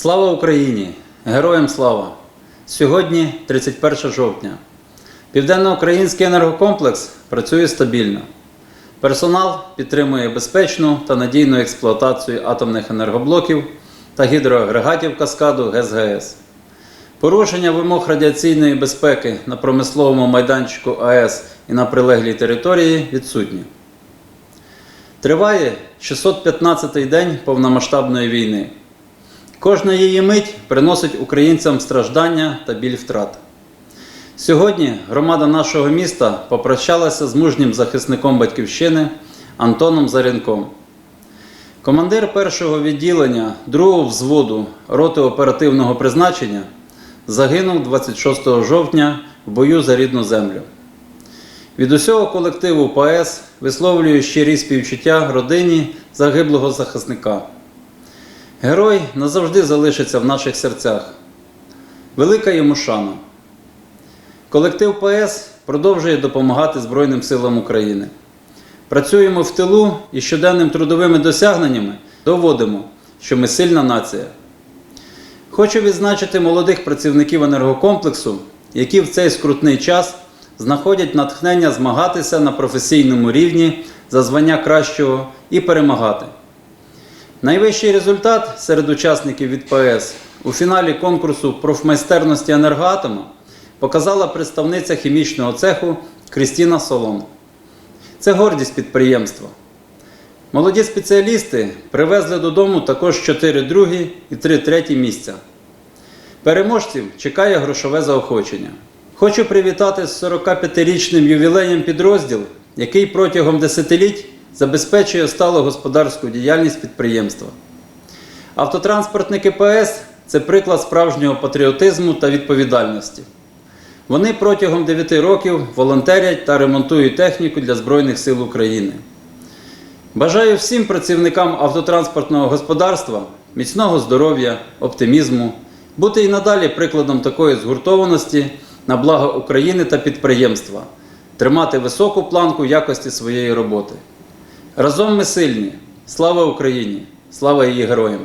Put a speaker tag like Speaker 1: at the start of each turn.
Speaker 1: Слава Україні! Героям слава! Сьогодні 31 жовтня. Південноукраїнський енергокомплекс працює стабільно. Персонал підтримує безпечну та надійну експлуатацію атомних енергоблоків та гідроагрегатів каскаду ГЕС-ГЕС. Порушення вимог радіаційної безпеки на промисловому майданчику АЕС і на прилеглій території відсутні. Триває 615-й день повномасштабної війни. Кожна її мить приносить українцям страждання та біль втрат. Сьогодні громада нашого міста попрощалася з мужнім захисником батьківщини Антоном Зарянком. Командир першого відділення другого взводу роти оперативного призначення загинув 26 жовтня в бою за рідну землю. Від усього колективу ПАЕС висловлюю щирі співчуття родині загиблого захисника. Герой назавжди залишиться в наших серцях. Велика йому шана. Колектив ПС продовжує допомагати Збройним силам України. Працюємо в тилу і щоденним трудовими досягненнями доводимо, що ми сильна нація. Хочу відзначити молодих працівників енергокомплексу, які в цей скрутний час знаходять натхнення змагатися на професійному рівні за звання кращого і перемагати. Найвищий результат серед учасників від ПС у фіналі конкурсу профмайстерності енергоатома показала представниця хімічного цеху Крістіна Солон. Це гордість підприємства. Молоді спеціалісти привезли додому також 4 другі і 3 треті місця. Переможців чекає грошове заохочення. Хочу привітати з 45-річним ювілеєм підрозділ, який протягом десятиліть забезпечує сталу господарську діяльність підприємства. Автотранспортники ПС це приклад справжнього патріотизму та відповідальності. Вони протягом 9 років волонтерять та ремонтують техніку для Збройних сил України. Бажаю всім працівникам автотранспортного господарства міцного здоров'я, оптимізму, бути і надалі прикладом такої згуртованості на благо України та підприємства, тримати високу планку якості своєї роботи. Разом ми сильні. Слава Україні! Слава її героям!